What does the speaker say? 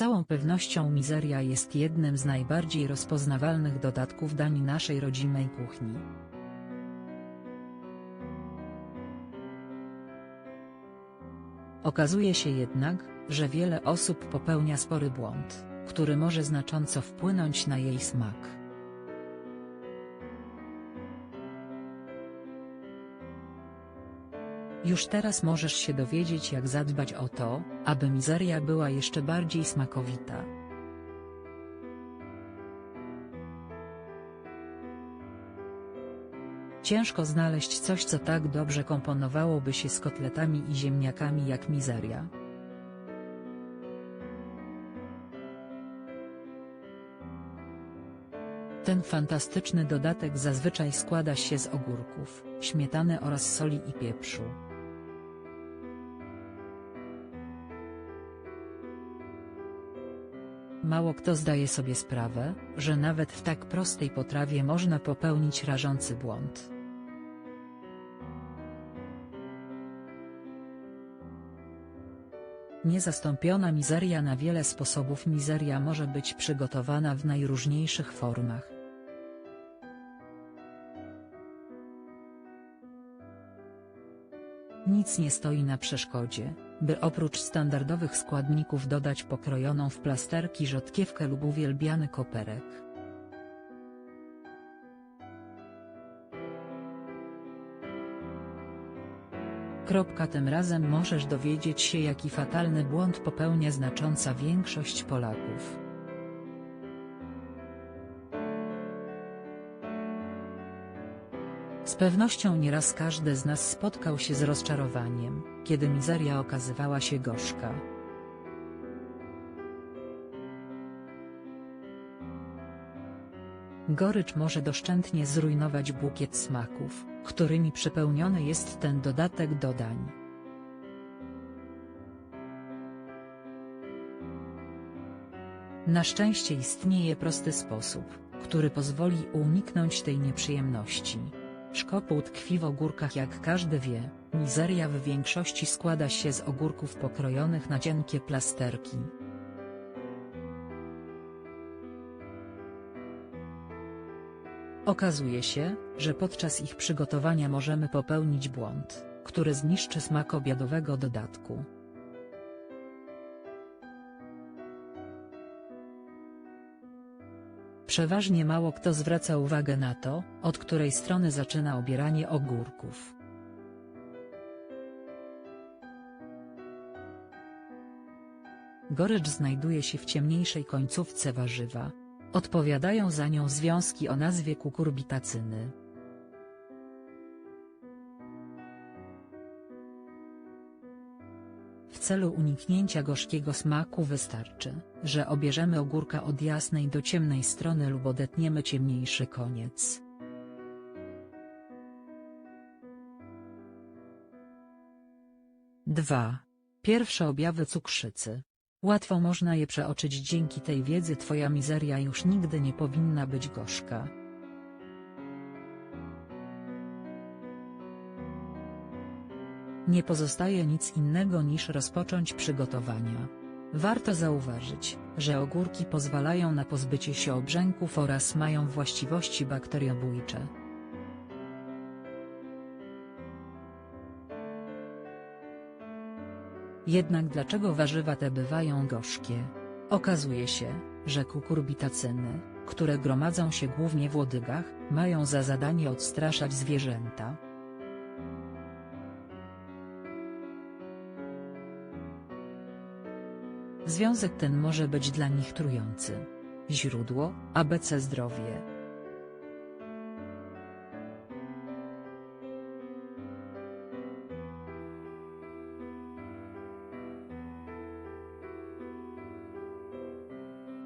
całą pewnością mizeria jest jednym z najbardziej rozpoznawalnych dodatków dań naszej rodzimej kuchni. Okazuje się jednak, że wiele osób popełnia spory błąd, który może znacząco wpłynąć na jej smak. Już teraz możesz się dowiedzieć jak zadbać o to, aby mizeria była jeszcze bardziej smakowita. Ciężko znaleźć coś co tak dobrze komponowałoby się z kotletami i ziemniakami jak mizeria. Ten fantastyczny dodatek zazwyczaj składa się z ogórków, śmietany oraz soli i pieprzu. Mało kto zdaje sobie sprawę, że nawet w tak prostej potrawie można popełnić rażący błąd. Niezastąpiona mizeria na wiele sposobów Mizeria może być przygotowana w najróżniejszych formach. Nic nie stoi na przeszkodzie, by oprócz standardowych składników dodać pokrojoną w plasterki rzodkiewkę lub uwielbiany koperek. Kropka tym razem możesz dowiedzieć się jaki fatalny błąd popełnia znacząca większość Polaków. Z pewnością nieraz każdy z nas spotkał się z rozczarowaniem, kiedy mizeria okazywała się gorzka. Gorycz może doszczętnie zrujnować bukiet smaków, którymi przepełniony jest ten dodatek do dań. Na szczęście istnieje prosty sposób, który pozwoli uniknąć tej nieprzyjemności. Szkopuł tkwi w ogórkach jak każdy wie, mizeria w większości składa się z ogórków pokrojonych na cienkie plasterki. Okazuje się, że podczas ich przygotowania możemy popełnić błąd, który zniszczy smak obiadowego dodatku. Przeważnie mało kto zwraca uwagę na to, od której strony zaczyna obieranie ogórków. Gorycz znajduje się w ciemniejszej końcówce warzywa. Odpowiadają za nią związki o nazwie kukurbitacyny. Celu uniknięcia gorzkiego smaku wystarczy, że obierzemy ogórka od jasnej do ciemnej strony lub odetniemy ciemniejszy koniec. Dwa. Pierwsze objawy cukrzycy. Łatwo można je przeoczyć dzięki tej wiedzy twoja mizeria już nigdy nie powinna być gorzka. Nie pozostaje nic innego niż rozpocząć przygotowania. Warto zauważyć, że ogórki pozwalają na pozbycie się obrzęków oraz mają właściwości bakteriobójcze. Jednak dlaczego warzywa te bywają gorzkie? Okazuje się, że kukurbitacyny, które gromadzą się głównie w łodygach, mają za zadanie odstraszać zwierzęta. Związek ten może być dla nich trujący. Źródło, ABC Zdrowie